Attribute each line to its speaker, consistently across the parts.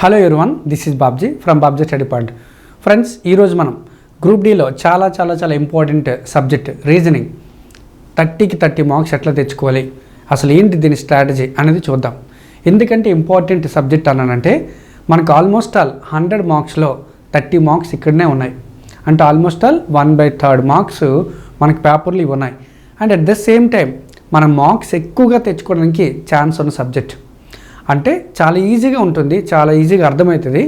Speaker 1: Hello one this is Babji from Babji study point friends ఈరోజు మనం group డీలో చాలా చాలా చాలా ఇంపార్టెంట్ సబ్జెక్ట్ రీజనింగ్ థర్టీకి థర్టీ మార్క్స్ ఎట్లా తెచ్చుకోవాలి? అసలు ఏంటి దీని స్ట్రాటజీ అనేది చూద్దాం. ఎందుకంటే ఇంపార్టెంట్ సబ్జెక్ట్ అన్నానంటే మనకు ఆల్మోస్ట్ ఆల్ హండ్రెడ్ మార్క్స్లో థర్టీ మార్క్స్ ఇక్కడనే ఉన్నాయి. అంటే almost all one by third marks మనకి పేపర్లు ఇవి ఉన్నాయి. And at the same time మనం మార్క్స్ ఎక్కువగా తెచ్చుకోవడానికి ఛాన్స్ ఉన్న సబ్జెక్ట్ అంటే చాలా ఈజీగా ఉంటుంది చాలా ఈజీగా అర్థమవుతుంది.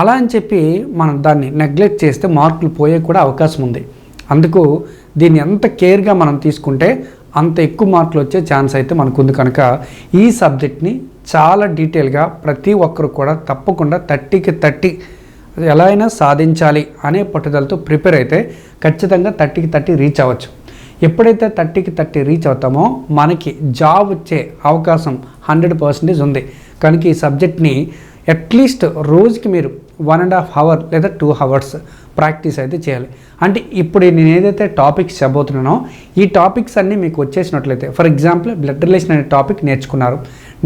Speaker 1: అలా అని చెప్పి మనం దాన్ని నెగ్లెక్ట్ చేస్తే మార్కులు పోయే కూడా అవకాశం ఉంది. అందుకు దీన్ని ఎంత కేర్గా మనం తీసుకుంటే అంత ఎక్కువ మార్కులు వచ్చే ఛాన్స్ అయితే మనకు ఉంది కనుక ఈ సబ్జెక్ట్ని చాలా డీటెయిల్గా ప్రతి ఒక్కరు కూడా తప్పకుండా థర్టీకి థర్టీ ఎలా అయినా సాధించాలి అనే పట్టుదలతో ప్రిపేర్ అయితే ఖచ్చితంగా థర్టీకి థర్టీ రీచ్ అవ్వచ్చు. ఎప్పుడైతే థర్టీకి థర్టీ రీచ్ అవుతామో మనకి జాబ్ వచ్చే అవకాశం హండ్రెడ్ పర్సెంటేజ్ ఉంది. కనుక ఈ సబ్జెక్ట్ని అట్లీస్ట్ రోజుకి మీరు వన్ అండ్ హాఫ్ అవర్ లేదా టూ అవర్స్ ప్రాక్టీస్ అయితే చేయాలి. అంటే ఇప్పుడు నేను ఏదైతే టాపిక్స్ చెప్పబోతున్నానో ఈ టాపిక్స్ అన్నీ మీకు వచ్చేసినట్లయితే ఫర్ ఎగ్జాంపుల్ బ్లడ్ రిలేషన్ అనే టాపిక్ నేర్చుకున్నారు.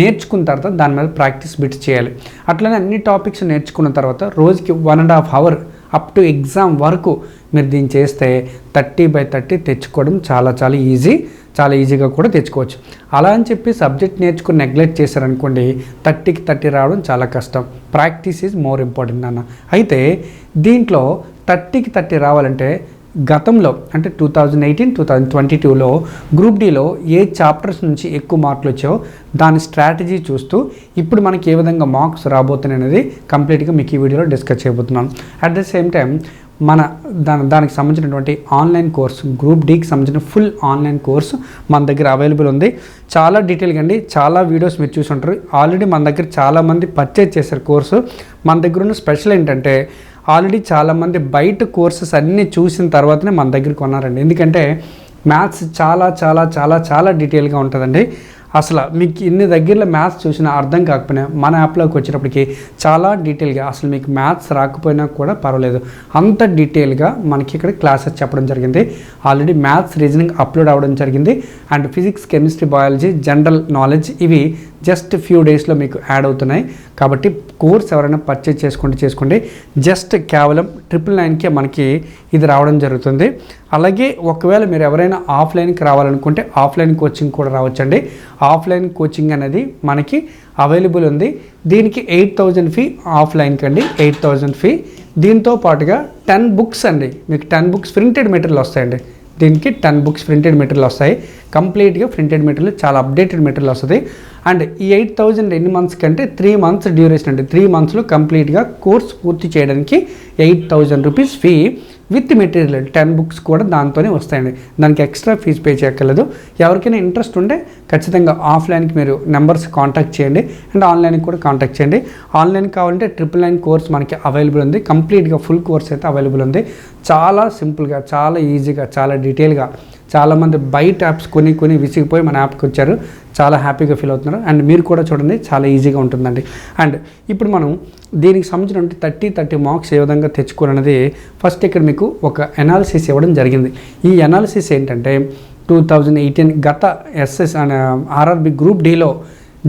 Speaker 1: నేర్చుకున్న తర్వాత దాని మీద ప్రాక్టీస్ బిట్స్ చేయాలి. అట్లనే అన్ని టాపిక్స్ నేర్చుకున్న తర్వాత రోజుకి one and half hour up to exam వరకు మీరు దీన్ని చేస్తే థర్టీ బై థర్టీ తెచ్చుకోవడం చాలా చాలా ఈజీ చాలా ఈజీగా కూడా తెచ్చుకోవచ్చు. అలా అని చెప్పి సబ్జెక్ట్ నేర్చుకుని నెగ్లెక్ట్ చేశారనుకోండి థర్టీకి థర్టీ రావడం చాలా కష్టం. ప్రాక్టీస్ ఈజ్ మోర్ ఇంపార్టెంట్ అన్న అయితే దీంట్లో థర్టీకి థర్టీ రావాలంటే గతంలో అంటే two thousand eighteen two thousand twenty టూలో గ్రూప్ డీలో ఏ చాప్టర్స్ నుంచి ఎక్కువ మార్కులు వచ్చాయో దాని స్ట్రాటజీ చూస్తూ ఇప్పుడు మనకి ఏ విధంగా మార్క్స్ రాబోతున్నాయి అనేది కంప్లీట్గా మీకు ఈ వీడియోలో డిస్కస్ చేయబోతున్నాను అట్ ద సేమ్ టైం మన దాని దానికి సంబంధించినటువంటి ఆన్లైన్ కోర్సు గ్రూప్ డీకి సంబంధించిన ఫుల్ ఆన్లైన్ కోర్సు మన దగ్గర అవైలబుల్ ఉంది. చాలా డీటెయిల్గా అండి చాలా వీడియోస్ మీరు చూసి ఉంటారు. ఆల్రెడీ మన దగ్గర చాలామంది పర్చేజ్ చేశారు కోర్సు మన దగ్గర ఉన్న స్పెషల్ ఏంటంటే ఆల్రెడీ చాలామంది బయట కోర్సెస్ అన్నీ చూసిన తర్వాతనే మన దగ్గర కొన్నారండి. ఎందుకంటే మ్యాథ్స్ చాలా చాలా చాలా చాలా డీటెయిల్గా ఉంటుందండి. అసలు మీకు ఇన్ని దగ్గరలో మ్యాథ్స్ చూసినా అర్థం కాకపోయినా మన యాప్లోకి వచ్చేటప్పటికి చాలా డీటెయిల్గా అసలు మీకు మ్యాథ్స్ రాకపోయినా కూడా పర్వాలేదు. అంత డీటెయిల్గా మనకి ఇక్కడ క్లాసెస్ చెప్పడం జరిగింది. ఆల్రెడీ మ్యాథ్స్ రీజనింగ్ అప్లోడ్ అవ్వడం జరిగింది. And physics chemistry biology general knowledge ఇవి జస్ట్ ఫ్యూ డేస్లో మీకు యాడ్ అవుతున్నాయి. కాబట్టి కోర్స్ ఎవరైనా పర్చేజ్ చేసుకోండి చేసుకోండి. జస్ట్ కేవలం ట్రిపుల్ నైన్కే మనకి ఇది రావడం జరుగుతుంది. అలాగే ఒకవేళ మీరు ఎవరైనా ఆఫ్లైన్కి రావాలనుకుంటే ఆఫ్లైన్ కోచింగ్ కూడా రావచ్చండి. ఆఫ్లైన్ కోచింగ్ అనేది మనకి అవైలబుల్ ఉంది. దీనికి ఎయిట్ థౌజండ్ ఫీ ఆఫ్లైన్కి అండి. ఎయిట్ థౌజండ్ ఫీ దీంతో పాటుగా టెన్ బుక్స్ అండి. మీకు టెన్ బుక్స్ ప్రింటెడ్ మెటీరియల్ వస్తాయండి. దీనికి టెన్ బుక్స్ ప్రింటెడ్ మెటీరియల్ వస్తాయి. కంప్లీట్గా ప్రింటెడ్ మెటీరియల్ చాలా అప్డేటెడ్ మెటీరియల్ వస్తుంది. అండ్ ఈ ఎయిట్ థౌజండ్ ఎన్ని మంత్స్ కంటే త్రీ మంత్స్ డ్యూరేషన్ అంటే త్రీ మంత్స్లో కంప్లీట్గా కోర్స్ పూర్తి చేయడానికి eight thousand rupees fee. With material ten books కూడా దాంతోనే వస్తాయండి. దానికి ఎక్స్ట్రా ఫీజు పే చేయక్కర్లేదు. ఎవరికైనా ఇంట్రెస్ట్ ఉంటే ఖచ్చితంగా ఆఫ్లైన్కి మీరు నెంబర్స్ కాంటాక్ట్ చేయండి. అండ్ ఆన్లైన్కి కూడా కాంటాక్ట్ చేయండి. ఆన్లైన్ కావాలంటే ట్రిపుల్ నైన్ కోర్స్ మనకి అవైలబుల్ ఉంది. కంప్లీట్గా ఫుల్ కోర్స్ అయితే అవైలబుల్ ఉంది. చాలా సింపుల్గా చాలా ఈజీగా చాలా డీటెయిల్గా చాలామంది బయట యాప్స్ కొని కొని విసిగిపోయి మన యాప్కి వచ్చారు. చాలా హ్యాపీగా ఫీల్ అవుతున్నారు. అండ్ మీరు కూడా చూడండి చాలా ఈజీగా ఉంటుందండి. అండ్ ఇప్పుడు మనం దీనికి సంబంధించిన థర్టీ థర్టీ మార్క్స్ ఏ విధంగా తెచ్చుకోవాలనేది ఫస్ట్ ఇక్కడ మీకు ఒక ఎనాలిసిస్ ఇవ్వడం జరిగింది. ఈ ఎనాలిసిస్ ఏంటంటే టూ థౌజండ్ ఎయిటీన్ గత ఎస్ఎస్ అనే ఆర్ఆర్బి గ్రూప్ డీలో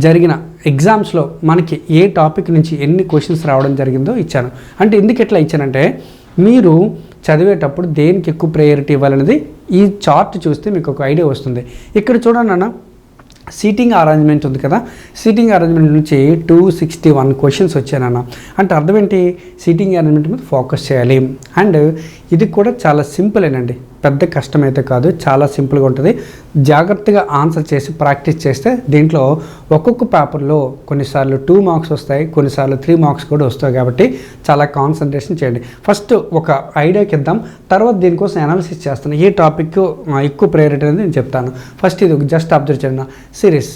Speaker 1: జరిగిన ఎగ్జామ్స్లో మనకి ఏ టాపిక్ నుంచి ఎన్ని క్వశ్చన్స్ రావడం జరిగిందో ఇచ్చాను. అంటే ఎందుకు ఎట్లా ఇచ్చానంటే మీరు చదివేటప్పుడు దేనికి ఎక్కువ ప్రయారిటీ ఇవ్వాలనేది ఈ చార్ట్ చూస్తే మీకు ఒక ఐడియా వస్తుంది. ఇక్కడ చూడండి అన్న సీటింగ్ అరేంజ్మెంట్ ఉంది కదా. సీటింగ్ అరేంజ్మెంట్ నుంచి టూ సిక్స్టీ వన్ క్వశ్చన్స్ వచ్చానన్న అంటే అర్థం ఏంటి? సీటింగ్ అరేంజ్మెంట్ మీద ఫోకస్ చేయాలి. అండ్ ఇది కూడా చాలా సింపులేనండి పెద్ద కష్టమైతే కాదు చాలా సింపుల్గా ఉంటుంది. జాగ్రత్తగా ఆన్సర్ చేసి ప్రాక్టీస్ చేస్తే దీంట్లో ఒక్కొక్క పేపర్లో కొన్నిసార్లు టూ మార్క్స్ వస్తాయి కొన్నిసార్లు త్రీ మార్క్స్ కూడా వస్తాయి కాబట్టి చాలా కాన్సన్ట్రేషన్ చేయండి. ఫస్ట్ ఒక ఐడియాకి ఇద్దాం తర్వాత దీనికోసం అనాలిసిస్ చేస్తాను. ఏ టాపిక్ ఎక్కువ ప్రయారిటీ అనేది నేను చెప్తాను. ఫస్ట్ ఇది జస్ట్ అబ్జర్వ్ చేయండి. సిరీస్.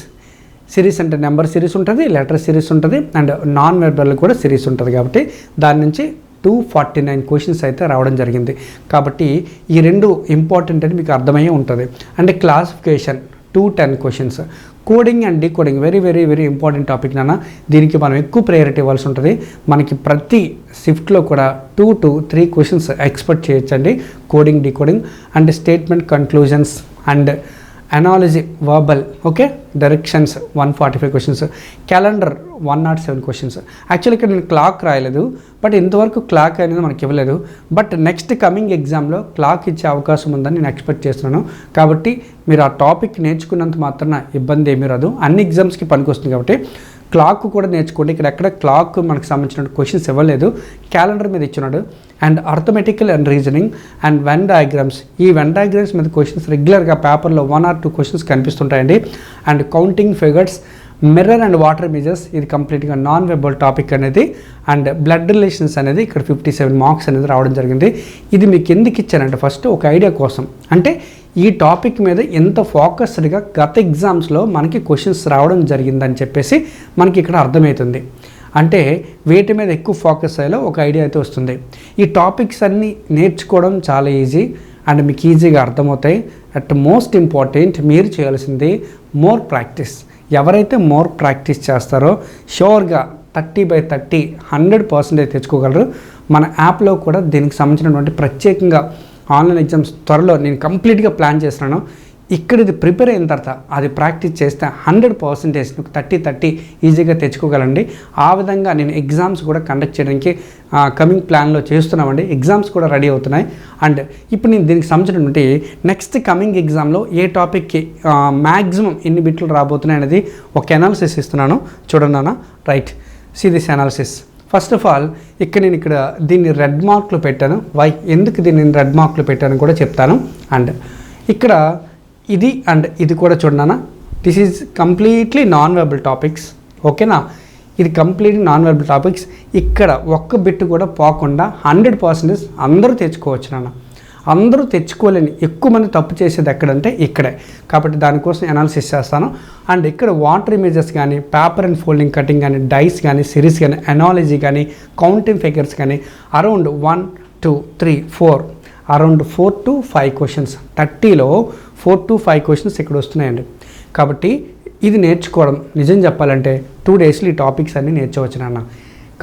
Speaker 1: సిరీస్ అంటే నెంబర్ సిరీస్ ఉంటుంది లెటర్ సిరీస్ ఉంటుంది అండ్ నాన్ వెర్బల్ కూడా సిరీస్ ఉంటుంది కాబట్టి దాని నుంచి టూ ఫార్టీ నైన్ క్వశ్చన్స్ అయితే రావడం జరిగింది. కాబట్టి ఈ రెండు ఇంపార్టెంట్ అని మీకు అర్థమయ్యే ఉంటుంది. అంటే classification two ten questions. Coding and decoding very very very important topic నాన్న. దీనికి మనం ఎక్కువ ప్రయారిటీ ఇవ్వాల్సి ఉంటుంది. మనకి ప్రతి షిఫ్ట్లో కూడా two to three questions expect చేయొచ్చండి. Coding decoding and statement conclusions and analogy verbal okay directions one forty five questions calendar one not seven questions actually ఇక్కడ నేను క్లాక్ రాయలేదు బట్ ఇంతవరకు క్లాక్ అనేది మనకి ఇవ్వలేదు. బట్ నెక్స్ట్ కమింగ్ ఎగ్జామ్లో clock ఇచ్చే అవకాశం ఉందని నేను ఎక్స్పెక్ట్ చేస్తున్నాను. కాబట్టి మీరు ఆ టాపిక్ నేర్చుకున్నంత మాత్రాన ఇబ్బంది ఏమీ రాదు. అన్ని ఎగ్జామ్స్కి పనికొస్తుంది కాబట్టి క్లాక్ కూడా నేర్చుకోండి. ఇక్కడ ఎక్కడ క్లాక్ మనకు సంబంధించిన క్వశ్చన్స్ ఇవ్వలేదు. క్యాలెండర్ మీద ఇచ్చినాడు and arithmetical and reasoning and venn diagrams ఈ వెన్ డయాగ్రామ్స్ మీద క్వశ్చన్స్ రెగ్యులర్గా పేపర్లో one or two questions కనిపిస్తుంటాయండి. And counting figures mirror and water images ఇది కంప్లీట్గా నాన్ వెబల్ టాపిక్ అనేది. అండ్ బ్లడ్ రిలేషన్స్ అనేది. ఇక్కడ ఫిఫ్టీ సెవెన్ మార్క్స్ అనేది రావడం జరిగింది. ఇది మీకు ఎందుకు ఇచ్చానంటే ఫస్ట్ ఒక ఐడియా కోసం. అంటే ఈ టాపిక్ మీద ఎంత ఫోకస్డ్గా గత ఎగ్జామ్స్లో మనకి క్వశ్చన్స్ రావడం జరిగిందని చెప్పేసి మనకి ఇక్కడ అర్థమవుతుంది అంటే వీటి మీద ఎక్కువ ఫోకస్ అయ్యేలో ఒక ఐడియా అయితే వస్తుంది. ఈ టాపిక్స్ అన్నీ నేర్చుకోవడం చాలా ఈజీ అండ్ మీకు ఈజీగా అర్థమవుతాయి. అట్ మోస్ట్ ఇంపార్టెంట్ మీరు చేయాల్సింది మోర్ ప్రాక్టీస్. ఎవరైతే మోర్ ప్రాక్టీస్ చేస్తారో షూర్గా thirty by thirty hundred percentage తెచ్చుకోగలరు. మన యాప్లో కూడా దీనికి సంబంధించినటువంటి ప్రత్యేకంగా ఆన్లైన్ ఎగ్జామ్స్ త్వరలో నేను కంప్లీట్గా ప్లాన్ చేస్తున్నాను. ఇక్కడ ఇది ప్రిపేర్ అయిన తర్వాత అది ప్రాక్టీస్ చేస్తే హండ్రెడ్ పర్సెంటేజ్ థర్టీ థర్టీ ఈజీగా తెచ్చుకోగలండి. ఆ విధంగా నేను ఎగ్జామ్స్ కూడా కండక్ట్ చేయడానికి కమింగ్ ప్లాన్లో చేస్తున్నామండి. ఎగ్జామ్స్ కూడా రెడీ అవుతున్నాయి. అండ్ ఇప్పుడు నేను దీనికి సంబంధించినటువంటి నెక్స్ట్ కమింగ్ ఎగ్జామ్లో ఏ టాపిక్కి మ్యాక్సిమం ఎన్ని బిట్లు రాబోతున్నాయి అనేది ఒక అనాలిసిస్ ఇస్తున్నాను. చూడండి అన్న right. See this analysis first of all ఇక్కడ నేను ఇక్కడ దీన్ని రెడ్ మార్క్లు పెట్టాను. వై ఎందుకు దీన్ని నేను రెడ్ మార్క్లు పెట్టాను కూడా చెప్తాను. అండ్ ఇక్కడ ఇది అండ్ ఇది కూడా చూడనా this is completely non verbal topics ఓకేనా ఇది కంప్లీట్లీ నాన్ వెబుల్ టాపిక్స్ ఇక్కడ ఒక్క బిట్ కూడా పోకుండా హండ్రెడ్ పర్సెంటేజ్ అందరూ తెచ్చుకోవచ్చు నాన్న. అందరూ తెచ్చుకోలేని ఎక్కువ మంది తప్పు చేసేది ఎక్కడంటే ఇక్కడే. కాబట్టి దానికోసం అనాలిసిస్ చేస్తాను. అండ్ ఇక్కడ వాటర్ ఇమేజెస్ కానీ పేపర్ అండ్ ఫోల్డింగ్ కటింగ్ కానీ డైస్ కానీ సిరీస్ కానీ అనాలజీ కానీ కౌంటింగ్ ఫిగర్స్ కానీ around one two three four around four to five questions థర్టీలో four to five questions ఇక్కడ వస్తున్నాయండి. కాబట్టి ఇది నేర్చుకోవడం నిజం చెప్పాలంటే టూ డేస్లో ఈ టాపిక్స్ అన్నీ నేర్చవచ్చు నాన్న.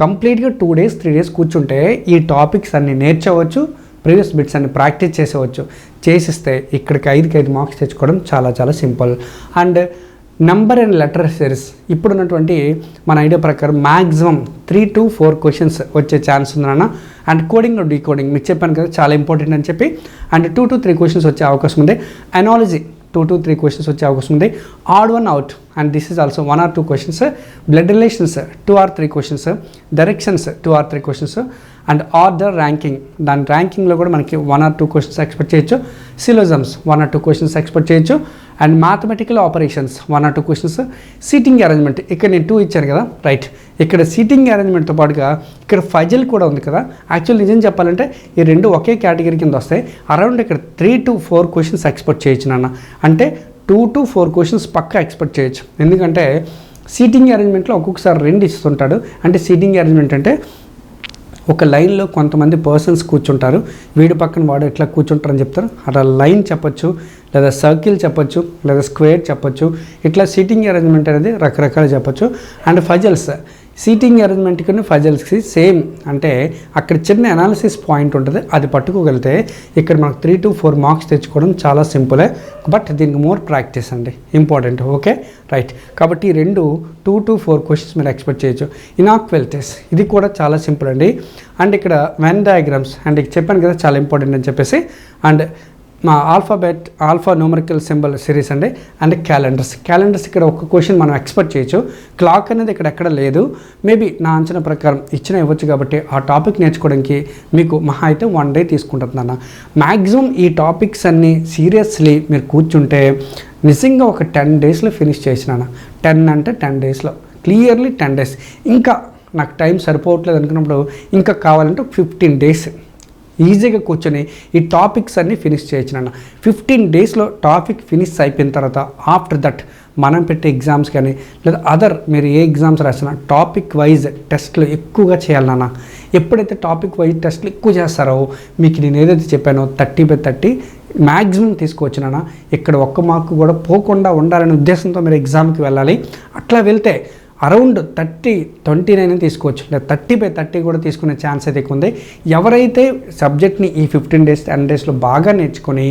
Speaker 1: కంప్లీట్గా టూ డేస్ త్రీ డేస్ కూర్చుంటే ఈ టాపిక్స్ అన్నీ నేర్చవచ్చు. ప్రీవియస్ బిట్స్ అన్ని ప్రాక్టీస్ చేసేవచ్చు. చేసిస్తే ఇక్కడికి ఐదుకి ఐదు మార్క్స్ తెచ్చుకోవడం చాలా చాలా simple. And number and letter series. ఇప్పుడున్నటువంటి మన ఐడియా ప్రకారం maximum three to four questions వచ్చే ఛాన్స్ ఉందన్న అండ్ కోడింగ్ డీకోడింగ్. మీకు చెప్పాను కదా చాలా ఇంపార్టెంట్ అని చెప్పి. And two to three questions వచ్చే అవకాశం ఉంది. Analogy two to three questions వచ్చే అవకాశం ఉంది. Odd one out and this is also one or two questions blood relations two or three questions directions two or three questions and order ranking దాని ర్యాంకింగ్లో కూడా మనకి one or two questions expect చేయొచ్చు. Syllogisms one or two questions expect చేయొచ్చు. And mathematical operations one or two questions seating arrangement ఇక్కడ నేను two ఇచ్చాను కదా. రైట్ ఇక్కడ సీటింగ్ అరేంజ్మెంట్తో పాటుగా ఇక్కడ ఫజల్ కూడా ఉంది కదా. యాక్చువల్ నిజం చెప్పాలంటే ఈ రెండు ఒకే కేటగిరీ కింద వస్తాయి. అరౌండ్ ఇక్కడ three to four questions expect చేయొచ్చు నాన్న. అంటే టూ టు ఫోర్ క్వశ్చన్స్ పక్కా ఎక్స్పెక్ట్ చేయొచ్చు. ఎందుకంటే సీటింగ్ అరేంజ్మెంట్లో ఒక్కొక్కసారి రెండు ఇస్తుంటాడు. అంటే సీటింగ్ అరేంజ్మెంట్ అంటే ఒక లైన్లో కొంతమంది పర్సన్స్ కూర్చుంటారు. వీడి పక్కన వాడు ఎట్లా కూర్చుంటారని చెప్తారు. అట్లా లైన్ చెప్పొచ్చు లేదా సర్కిల్ చెప్పొచ్చు లేదా స్క్వేర్ చెప్పొచ్చు ఇట్లా సీటింగ్ అరేంజ్మెంట్ అనేది రకరకాలు చెప్పొచ్చు. అండ్ ఫజల్స్ సీటింగ్ అరేంజ్మెంట్కి ఫజల్స్కి సేమ్ అంటే అక్కడ చిన్న అనాలిసిస్ పాయింట్ ఉంటుంది అది పట్టుకోగలిగితే ఇక్కడ మనకు త్రీ టు ఫోర్ మార్క్స్ తెచ్చుకోవడం చాలా సింపులే బట్ దీనికి మోర్ ప్రాక్టీస్ అండి. ఇంపార్టెంట్ ఓకే రైట్ కాబట్టి ఈ రెండు టూ టు ఫోర్ క్వశ్చన్స్ మీరు ఎక్స్పెక్ట్ చేయొచ్చు. ఇనాక్వెల్టెస్ ఇది కూడా చాలా సింపుల్ అండి. అండ్ ఇక్కడ వెన్ డయాగ్రామ్స్ అండ్ చెప్పాను కదా చాలా ఇంపార్టెంట్ అని చెప్పేసి. అండ్ మా alphabet alpha numerical symbol series అండి. అండ్ క్యాలెండర్స్ క్యాలెండర్స్ ఇక్కడ ఒక క్వశ్చన్ మనం ఎక్స్పెక్ట్ చేయొచ్చు. క్లాక్ అనేది ఇక్కడ ఎక్కడ లేదు. మేబీ నా అంచనా ప్రకారం ఇచ్చిన ఇవ్వచ్చు కాబట్టి ఆ టాపిక్ నేర్చుకోవడానికి మీకు మహా అయితే వన్ డే తీసుకుంటుందన్న మ్యాక్సిమం ఈ టాపిక్స్ అన్నీ సీరియస్లీ మీరు కూర్చుంటే నిజంగా ఒక టెన్ డేస్లో ఫినిష్ చేసినాను టెన్ అంటే టెన్ డేస్లో క్లియర్లీ టెన్ డేస్ ఇంకా నాకు టైం సరిపోవట్లేదు అనుకున్నప్పుడు ఇంకా కావాలంటే ఫిఫ్టీన్ డేస్ ఈజీగా కూర్చొని ఈ టాపిక్స్ అన్నీ ఫినిష్ చేయొచ్చు నాన్న. ఫిఫ్టీన్ డేస్లో టాపిక్ ఫినిష్ అయిపోయిన తర్వాత ఆఫ్టర్ దట్ మనం పెట్టే ఎగ్జామ్స్ కానీ లేదా అదర్ మీరు ఏ ఎగ్జామ్స్ రాసినా టాపిక్ వైజ్ టెస్ట్లు ఎక్కువగా చేయాలన్నా ఎప్పుడైతే టాపిక్ వైజ్ టెస్ట్లు ఎక్కువ చేస్తారో మీకు నేను ఏదైతే చెప్పానో థర్టీ బై థర్టీ మ్యాక్సిమం తీసుకొచ్చినా ఇక్కడ ఒక్క మార్కు కూడా పోకుండా ఉండాలనే ఉద్దేశంతో మీరు ఎగ్జామ్కి వెళ్ళాలి. అట్లా వెళ్తే అరౌండ్ థర్టీ ట్వంటీ నైన్ తీసుకోవచ్చు. లేదా థర్టీ బై థర్టీ కూడా తీసుకునే ఛాన్స్ అయితే ఎక్కువ ఉంది. ఎవరైతే సబ్జెక్ట్ని ఈ ఫిఫ్టీన్ డేస్ టెన్ డేస్లో బాగా నేర్చుకొని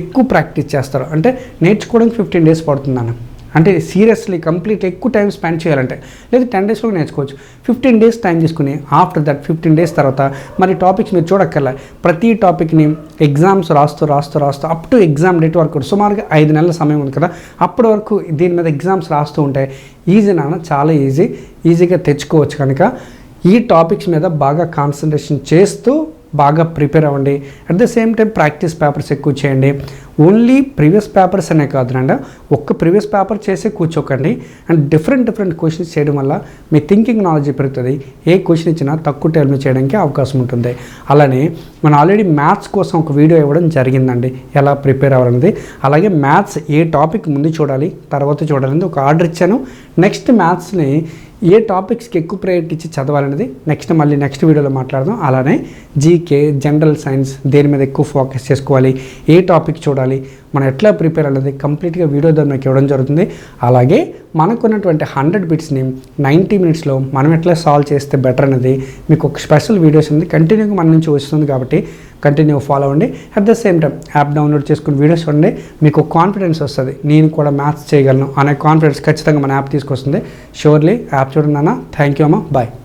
Speaker 1: ఎక్కువ ప్రాక్టీస్ చేస్తారో అంటే నేర్చుకోవడానికి ఫిఫ్టీన్ డేస్ పడుతుందన్న. అంటే సీరియస్లీ కంప్లీట్ ఎక్కువ టైం స్పెండ్ చేయాలంటే లేదా టెన్ డేస్లో నేర్చుకోవచ్చు. ఫిఫ్టీన్ డేస్ టైం తీసుకుని ఆఫ్టర్ దట్ ఫిఫ్టీన్ డేస్ తర్వాత మరి టాపిక్స్ మీరు చూడక్కర్లే. ప్రతి టాపిక్ని ఎగ్జామ్స్ రాస్తూ రాస్తూ రాస్తూ అప్ టు ఎగ్జామ్ డేట్ వరకు సుమారుగా ఐదు నెలల సమయం ఉంది కదా అప్పటి వరకు దీని మీద ఎగ్జామ్స్ రాస్తూ ఉంటే ఈజీ నాన్న చాలా ఈజీ ఈజీగా తెచ్చుకోవచ్చు కనుక ఈ టాపిక్స్ మీద బాగా కాన్సన్ట్రేషన్ చేస్తూ బాగా ప్రిపేర్ అవ్వండి. At the same time practice papers ఎక్కువ చేయండి. ఓన్లీ ప్రీవియస్ పేపర్స్ అనే కాదునండి ఒక్క ప్రీవియస్ పేపర్ చేసే కూర్చోకండి. అండ్ డిఫరెంట్ డిఫరెంట్ క్వశ్చన్స్ చేయడం వల్ల మీ థింకింగ్ నాలెడ్జ్ పెరుగుతుంది. ఏ క్వశ్చన్ ఇచ్చినా తక్కువ టైంలో చేయడానికి అవకాశం ఉంటుంది. అలానే మనం ఆల్రెడీ మ్యాథ్స్ కోసం ఒక వీడియో ఇవ్వడం జరిగిందండి. ఎలా ప్రిపేర్ అవ్వాలనేది. అలాగే మ్యాథ్స్ ఏ టాపిక్ ముందు చూడాలి తర్వాత చూడాలనేది ఒక ఆర్డర్ ఇచ్చాను. నెక్స్ట్ మ్యాథ్స్ని ఏ టాపిక్స్కి ఎక్కువ ప్రయారిటీ ఇచ్చి చదవాలనేది నెక్స్ట్ మళ్ళీ నెక్స్ట్ వీడియోలో మాట్లాడదాం. అలానే జీకే జనరల్ సైన్స్ దేని మీద ఎక్కువ ఫోకస్ చేసుకోవాలి ఏ టాపిక్ చూడాలి మనం ఎట్లా ప్రిపేర్ అనేది కంప్లీట్గా వీడియో ద్వారా మీకు ఇవ్వడం జరుగుతుంది. అలాగే మనకున్నటువంటి హండ్రెడ్ బిట్స్ని నైంటీ మినిట్స్లో మనం ఎట్లా సాల్వ్ చేస్తే బెటర్ అనేది మీకు ఒక స్పెషల్ వీడియోస్ ఉంది. కంటిన్యూగా మన నుంచి వస్తుంది కాబట్టి కంటిన్యూ ఫాలో అవ్వండి. At the same time app download చేసుకుని వీడియోస్ చూడండి. మీకు కాన్ఫిడెన్స్ వస్తుంది. నేను కూడా మ్యాథ్స్ చేయగలను అనే కాన్ఫిడెన్స్ ఖచ్చితంగా మన యాప్ తీసుకొస్తుంది. షూర్లీ యాప్ చూడండి నాన్న. థ్యాంక్ యూ అమ్మ. బాయ్